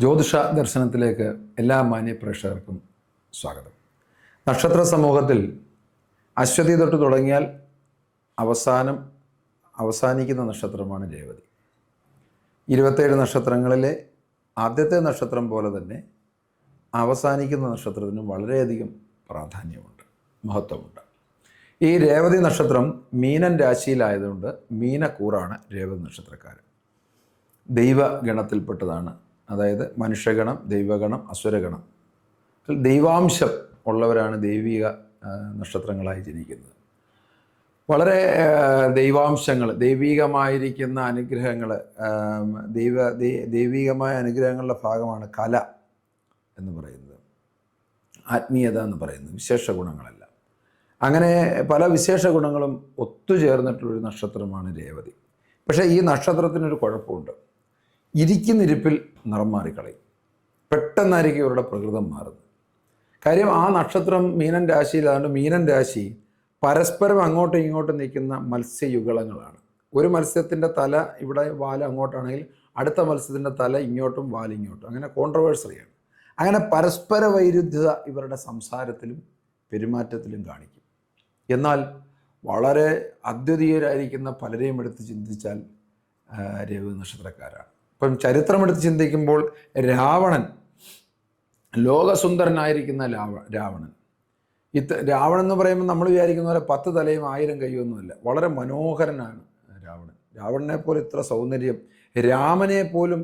ജ്യോതിഷ ദർശനത്തിലേക്ക് എല്ലാ മാന്യ പ്രേക്ഷകർക്കും സ്വാഗതം. നക്ഷത്ര സമൂഹത്തിൽ അശ്വതി തൊട്ട് തുടങ്ങിയാൽ അവസാനം അവസാനിക്കുന്ന നക്ഷത്രമാണ് രേവതി. ഇരുപത്തേഴ് നക്ഷത്രങ്ങളിലെ ആദ്യത്തെ നക്ഷത്രം പോലെ തന്നെ അവസാനിക്കുന്ന നക്ഷത്രത്തിന് വളരെയധികം പ്രാധാന്യമുണ്ട് മഹത്വമുണ്ട്. ഈ രേവതി നക്ഷത്രം മീനൻ രാശിയിലായതുകൊണ്ട് മീനക്കൂറാണ് രേവതി നക്ഷത്രക്കാരൻ. ദൈവഗണത്തിൽപ്പെട്ടതാണ് അതായത് മനുഷ്യഗണം ദൈവഗണം അസുരഗണം. ദൈവാംശം ഉള്ളവരാണ് ദൈവിക നക്ഷത്രങ്ങളായി ജനിക്കുന്നത്. വളരെ ദൈവാംശങ്ങൾ ദൈവികമായിരിക്കുന്ന അനുഗ്രഹങ്ങൾ ദൈവ ദൈവീകമായ അനുഗ്രഹങ്ങളുടെ ഭാഗമാണ് കല എന്ന് പറയുന്നത്. ആത്മീയത എന്ന് പറയുന്നത് വിശേഷ ഗുണങ്ങളല്ല. അങ്ങനെ പല വിശേഷ ഗുണങ്ങളും ഒത്തുചേർന്നിട്ടുള്ളൊരു നക്ഷത്രമാണ് രേവതി. പക്ഷേ ഈ നക്ഷത്രത്തിനൊരു കുഴപ്പമുണ്ട്. ഇരിക്കുന്നിരിപ്പിൽ നിറം മാറിക്കളയും. പെട്ടെന്നായിരിക്കും ഇവരുടെ പ്രകൃതം മാറുന്നത്. കാര്യം ആ നക്ഷത്രം മീനൻ രാശിയിലാണ്ട് മീനൻ രാശി പരസ്പരം അങ്ങോട്ടും ഇങ്ങോട്ടും നിൽക്കുന്ന മത്സ്യയുഗളങ്ങളാണ്. ഒരു മത്സ്യത്തിന്റെ തല ഇവിടെ വാൽ അങ്ങോട്ടാണെങ്കിൽ അടുത്ത മത്സ്യത്തിന്റെ തല ഇങ്ങോട്ടും വാൽ ഇങ്ങോട്ടും. അങ്ങനെ കോൺട്രവേഴ്സറിയാണ് അങ്ങനെ പരസ്പര വൈരുദ്ധ്യത ഇവരുടെ സംസാരത്തിലും പെരുമാറ്റത്തിലും കാണിക്കും. എന്നാൽ വളരെ അദ്വിതീയരായിരിക്കുന്ന പലരെയും എടുത്ത് ചിന്തിച്ചാൽ ആ, രവി നക്ഷത്രക്കാരാണ്. ഇപ്പം ചരിത്രമെടുത്ത് ചിന്തിക്കുമ്പോൾ രാവണൻ ലോകസുന്ദരനായിരിക്കുന്ന രാവ രാവണൻ. ഇത്ത രാവണൻ എന്ന് പറയുമ്പോൾ നമ്മൾ വിചാരിക്കുന്ന പോലെ പത്ത് തലയും ആയിരം കൈയൊന്നുമല്ല വളരെ മനോഹരനാണ് രാവണൻ. രാവണനെ പോലെ ഇത്ര സൗന്ദര്യം രാമനെ പോലും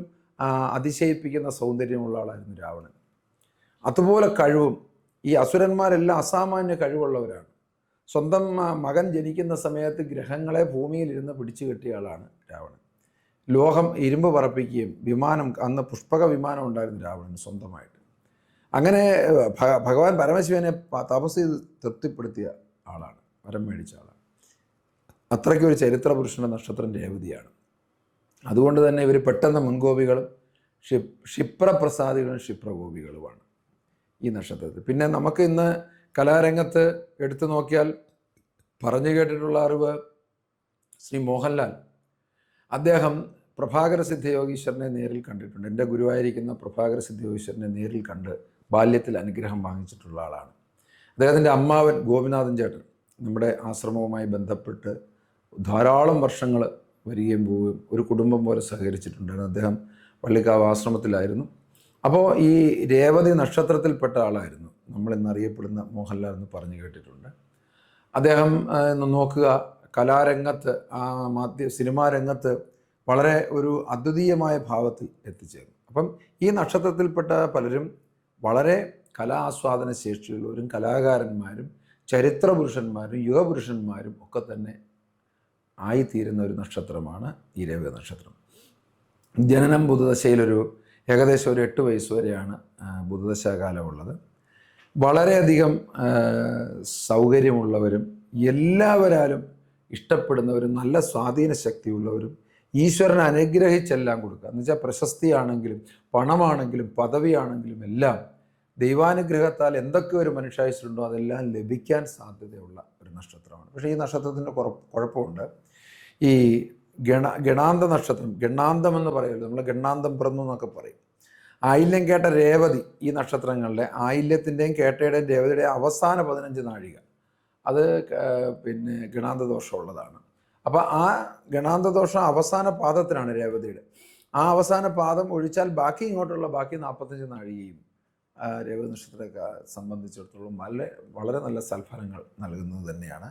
അതിശയിപ്പിക്കുന്ന സൗന്ദര്യമുള്ള ആളായിരുന്നു രാവണൻ. അതുപോലെ കഴിവും ഈ അസുരന്മാരെല്ലാം അസാമാന്യ കഴിവുള്ളവരാണ്. സ്വന്തം മകൻ ജനിക്കുന്ന സമയത്ത് ഗ്രഹങ്ങളെ ഭൂമിയിലിരുന്ന് പിടിച്ചു കെട്ടിയ ആളാണ് രാവണൻ. ലോകം ഇരുമ്പ് പറപ്പിക്കുകയും വിമാനം അന്ന് പുഷ്പക വിമാനം ഉണ്ടായിരുന്നു രാവണന് സ്വന്തമായിട്ട്. അങ്ങനെ ഭഗവാൻ പരമശിവനെ തപസ് ചെയ്ത് തൃപ്തിപ്പെടുത്തിയ ആളാണ് വരം മേടിച്ച ആളാണ്. അത്രയ്ക്ക് ഒരു ചരിത്ര പുരുഷന്റെ നക്ഷത്രം രേവതിയാണ്. അതുകൊണ്ട് തന്നെ ഇവർ പെട്ടെന്ന് മുൻകോപികളും ക്ഷി ക്ഷിപ്രപ്രസാദികളും ക്ഷിപ്രകോപികളുമാണ് ഈ നക്ഷത്രത്തിൽ. പിന്നെ നമുക്ക് ഇന്ന് കലാരംഗത്ത് എടുത്തു നോക്കിയാൽ പറഞ്ഞു കേട്ടിട്ടുള്ള അറിവ് ശ്രീ മോഹൻലാൽ അദ്ദേഹം പ്രഭാകര സിദ്ധയോഗീശ്വരനെ നേരിൽ കണ്ടിട്ടുണ്ട്. എന്റെ ഗുരുവായിരിക്കുന്ന പ്രഭാകര സിദ്ധയോഗീശ്വരനെ നേരിൽ കണ്ട് ബാല്യത്തിൽ അനുഗ്രഹം വാങ്ങിച്ചിട്ടുള്ള ആളാണ്. അദ്ദേഹത്തിന്റെ അമ്മാവൻ ഗോപിനാഥൻ ചേട്ടൻ നമ്മുടെ ആശ്രമവുമായി ബന്ധപ്പെട്ട് ധാരാളം വർഷങ്ങൾ വരികയും പോവുകയും ഒരു കുടുംബം പോലെ സഹകരിച്ചിട്ടുണ്ടായിരുന്നു. അദ്ദേഹം പള്ളിക്കാവ് ആശ്രമത്തിലായിരുന്നു. അപ്പോൾ ഈ രേവതി നക്ഷത്രത്തിൽപ്പെട്ട ആളായിരുന്നു. നമ്മൾ ഇന്നറിയപ്പെടുന്ന മോഹൻലാൽ എന്ന് പറഞ്ഞു കേട്ടിട്ടുണ്ട്. അദ്ദേഹം നോക്കുക. കലാരംഗത്ത് ആ മാധ്യ സിനിമാ രംഗത്ത് വളരെ ഒരു അദ്വിതീയമായ ഭാവത്തിൽ എത്തിച്ചേർന്നു. അപ്പം ഈ നക്ഷത്രത്തിൽപ്പെട്ട പലരും വളരെ കലാസ്വാദന ശേഷിയുള്ളവരും കലാകാരന്മാരും ചരിത്ര പുരുഷന്മാരും യുഗപുരുഷന്മാരും ഒക്കെ തന്നെ ആയിത്തീരുന്ന ഒരു നക്ഷത്രമാണ് ഈ രവി നക്ഷത്രം. ജനനം ബുധദശയിലൊരു ഏകദേശം ഒരു എട്ട് വയസ്സ് വരെയാണ് ബുധദശാകാലമുള്ളത് വളരെയധികം സൗകര്യമുള്ളവരും എല്ലാവരാലും ഇഷ്ടപ്പെടുന്നവരും നല്ല സ്വാധീന ശക്തിയുള്ളവരും ഈശ്വരൻ അനുഗ്രഹിച്ചെല്ലാം കൊടുക്കുക. എന്ന് വെച്ചാൽ പ്രശസ്തിയാണെങ്കിലും പണമാണെങ്കിലും പദവിയാണെങ്കിലും എല്ലാം ദൈവാനുഗ്രഹത്താൽ എന്തൊക്കെ ഒരു മനുഷ്യായുസുണ്ടോ അതെല്ലാം ലഭിക്കാൻ സാധ്യതയുള്ള ഒരു നക്ഷത്രമാണ്. പക്ഷേ ഈ നക്ഷത്രത്തിന്റെ കുഴപ്പമുണ്ട്. ഈ ഗണ ഗണാന്ത നക്ഷത്രം ഗണാന്തം എന്ന് പറയുമല്ലോ നമ്മൾ ഗണാന്തം പിറന്നു എന്നൊക്കെ പറയും. ആയില്യം കേട്ട രേവതി ഈ നക്ഷത്രങ്ങളിലെ ആയില്യത്തിന്റെയും കേട്ടയുടെയും രേവതിയുടെയും അവസാന പതിനഞ്ച് നാഴിക. അത് പിന്നെ ഗണാന്ത ദോഷമുള്ളതാണ് അപ്പോൾ ആ ഗണാന്ത ദോഷം അവസാന പാദത്തിലാണ് രേവതിയുടെ. ആ അവസാന പാദം ഒഴിച്ചാൽ ബാക്കി ഇങ്ങോട്ടുള്ള ബാക്കി നാൽപ്പത്തഞ്ച് നാഴികയും രേവതി നക്ഷത്രത്തെ സംബന്ധിച്ചിടത്തോളം വളരെ വളരെ നല്ല സൽഫലങ്ങൾ നൽകുന്നത് തന്നെയാണ്.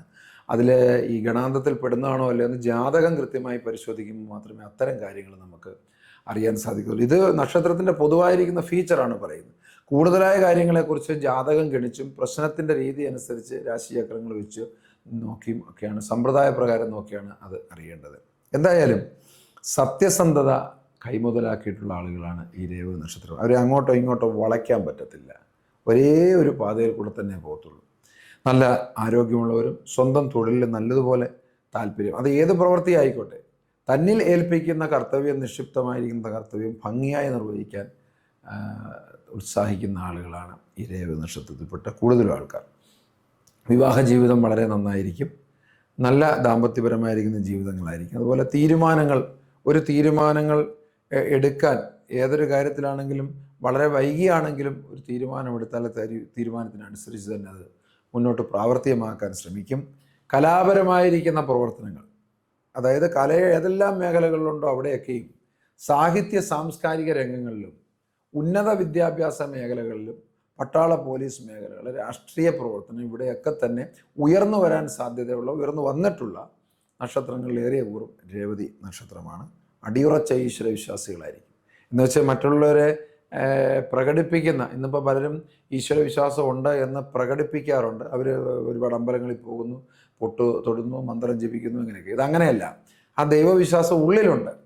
അതിൽ ഈ ഗണാന്തത്തിൽ പെടുന്നതാണോ അല്ലയോ ജാതകം കൃത്യമായി പരിശോധിക്കുമ്പോൾ മാത്രമേ അത്തരം കാര്യങ്ങൾ നമുക്ക് അറിയാൻ സാധിക്കുള്ളൂ ഇത് നക്ഷത്രത്തിന്റെ പൊതുവായിരിക്കുന്ന ഫീച്ചറാണ് പറയുന്നത്. കൂടുതലായ കാര്യങ്ങളെക്കുറിച്ച് ജാതകം ഗണിച്ചും പ്രശ്നത്തിന്റെ രീതി അനുസരിച്ച് രാശിചക്രങ്ങൾ വെച്ച് നോക്കിയും ഒക്കെയാണ്. സമ്പ്രദായ പ്രകാരം നോക്കിയാണ് അത് അറിയേണ്ടത്. എന്തായാലും സത്യസന്ധത കൈമുതലാക്കിയിട്ടുള്ള ആളുകളാണ് ഈ രേവതി നക്ഷത്രം അവരെ അങ്ങോട്ടോ ഇങ്ങോട്ടോ വളയ്ക്കാൻ പറ്റത്തില്ല. ഒരേ ഒരു പാതയിൽ കൂടെ തന്നെ പോകത്തുള്ളൂ. നല്ല ആരോഗ്യമുള്ളവരും സ്വന്തം തൊഴിലിൽ നല്ലതുപോലെ താല്പര്യം. അത് ഏത് പ്രവൃത്തി ആയിക്കോട്ടെ തന്നിൽ ഏൽപ്പിക്കുന്ന കർത്തവ്യം നിക്ഷിപ്തമായിരിക്കുന്ന കർത്തവ്യം ഭംഗിയായി നിർവഹിക്കാൻ ഉത്സാഹിക്കുന്ന ആളുകളാണ് ഈ രേവ നക്ഷത്രത്തിൽപ്പെട്ട കൂടുതലും ആൾക്കാർ. വിവാഹ ജീവിതം വളരെ നന്നായിരിക്കും. നല്ല ദാമ്പത്യപരമായിരിക്കുന്ന ജീവിതങ്ങളായിരിക്കും. അതുപോലെ തീരുമാനങ്ങൾ ഒരു തീരുമാനങ്ങൾ എടുക്കാൻ ഏതൊരു കാര്യത്തിലാണെങ്കിലും വളരെ വൈകിയാണെങ്കിലും ഒരു തീരുമാനമെടുത്താൽ തരി- തീരുമാനത്തിനനുസരിച്ച് തന്നെ അത് മുന്നോട്ട് പ്രാവർത്തികമാക്കാൻ ശ്രമിക്കും. കലാപരമായിരിക്കുന്ന പ്രവർത്തനങ്ങൾ അതായത് കലയെ ഏതെല്ലാം മേഖലകളിലുണ്ടോ അവിടെയൊക്കെയും സാഹിത്യ സാംസ്കാരിക രംഗങ്ങളിലും ഉന്നത വിദ്യാഭ്യാസ മേഖലകളിലും പട്ടാള പോലീസ് മേഖലകൾ രാഷ്ട്രീയ പ്രവർത്തനം ഇവിടെയൊക്കെ തന്നെ ഉയർന്നു വരാൻ സാധ്യതയുള്ള ഉയർന്നു വന്നിട്ടുള്ള നക്ഷത്രങ്ങളിൽ ഏറിയ കൂറും രേവതി നക്ഷത്രമാണ്. അടിയുറച്ച ഈശ്വര വിശ്വാസികളായിരിക്കും എന്ന് വെച്ചാൽ മറ്റുള്ളവരെ പ്രകടിപ്പിക്കുന്ന ഇന്നിപ്പോൾ പലരും ഈശ്വര വിശ്വാസം ഉണ്ട് എന്ന് പ്രകടിപ്പിക്കാറുണ്ട്. അവർ ഒരുപാട് അമ്പലങ്ങളിൽ പോകുന്നു പൊട്ട് തൊടുന്നു മന്ത്രം ജപിക്കുന്നു ഇങ്ങനെയൊക്കെ. അങ്ങനെയല്ല. ആ ദൈവവിശ്വാസം ഉള്ളിലുണ്ട്.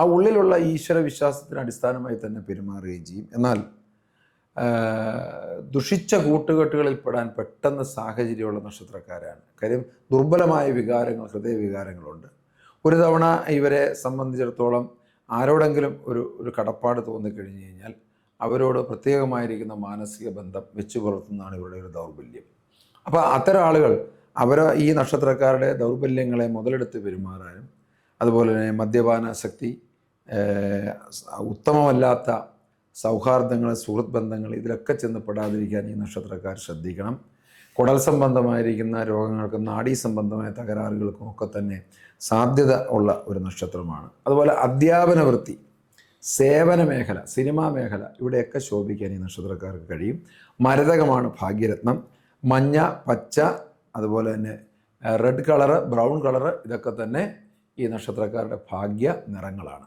ആ ഉള്ളിലുള്ള ഈശ്വര വിശ്വാസത്തിന് അടിസ്ഥാനമായി തന്നെ പെരുമാറുകയും ചെയ്യും. എന്നാൽ ദുഷിച്ച കൂട്ടുകെട്ടുകളിൽ പെടാൻ പെട്ടെന്ന് സാഹചര്യമുള്ള നക്ഷത്രക്കാരാണ്. കാര്യം ദുർബലമായ വികാരങ്ങൾ ഹൃദയ വികാരങ്ങളുണ്ട് ഒരു തവണ ഇവരെ സംബന്ധിച്ചിടത്തോളം ആരോടെങ്കിലും ഒരു ഒരു കടപ്പാട് തോന്നിക്കഴിഞ്ഞു കഴിഞ്ഞാൽ അവരോട് പ്രത്യേകമായിരിക്കുന്ന മാനസിക ബന്ധം വെച്ചു പുലർത്തുന്നതാണ് ഇവരുടെ ഒരു ദൗർബല്യം. അപ്പോൾ അത്തരം ആളുകൾ അവർ ഈ നക്ഷത്രക്കാരുടെ ദൗർബല്യങ്ങളെ മുതലെടുത്ത് പെരുമാറാനും അതുപോലെ തന്നെ മദ്യപാനാസക്തി ഉത്തമമല്ലാത്ത സൗഹാർദ്ദങ്ങൾ സുഹൃത്ത് ബന്ധങ്ങൾ ഇതിലൊക്കെ ചെന്ന് പെടാതിരിക്കാൻ ഈ നക്ഷത്രക്കാർ ശ്രദ്ധിക്കണം. കുടൽ സംബന്ധമായിരിക്കുന്ന രോഗങ്ങൾക്കും നാഡീ സംബന്ധമായ തകരാറുകൾക്കും ഒക്കെ തന്നെ സാധ്യത ഉള്ള ഒരു നക്ഷത്രമാണ്. അതുപോലെ അധ്യാപന വൃത്തി സേവന മേഖല സിനിമാ മേഖല ഇവിടെയൊക്കെ ശോഭിക്കാൻ ഈ നക്ഷത്രക്കാർക്ക് കഴിയും. മരതകമാണ് ഭാഗ്യരത്നം. മഞ്ഞ പച്ച അതുപോലെ തന്നെ റെഡ് കളറ് ബ്രൗൺ കളറ് ഇതൊക്കെ തന്നെ ഈ നക്ഷത്രക്കാരുടെ ഭാഗ്യ നിറങ്ങളാണ്.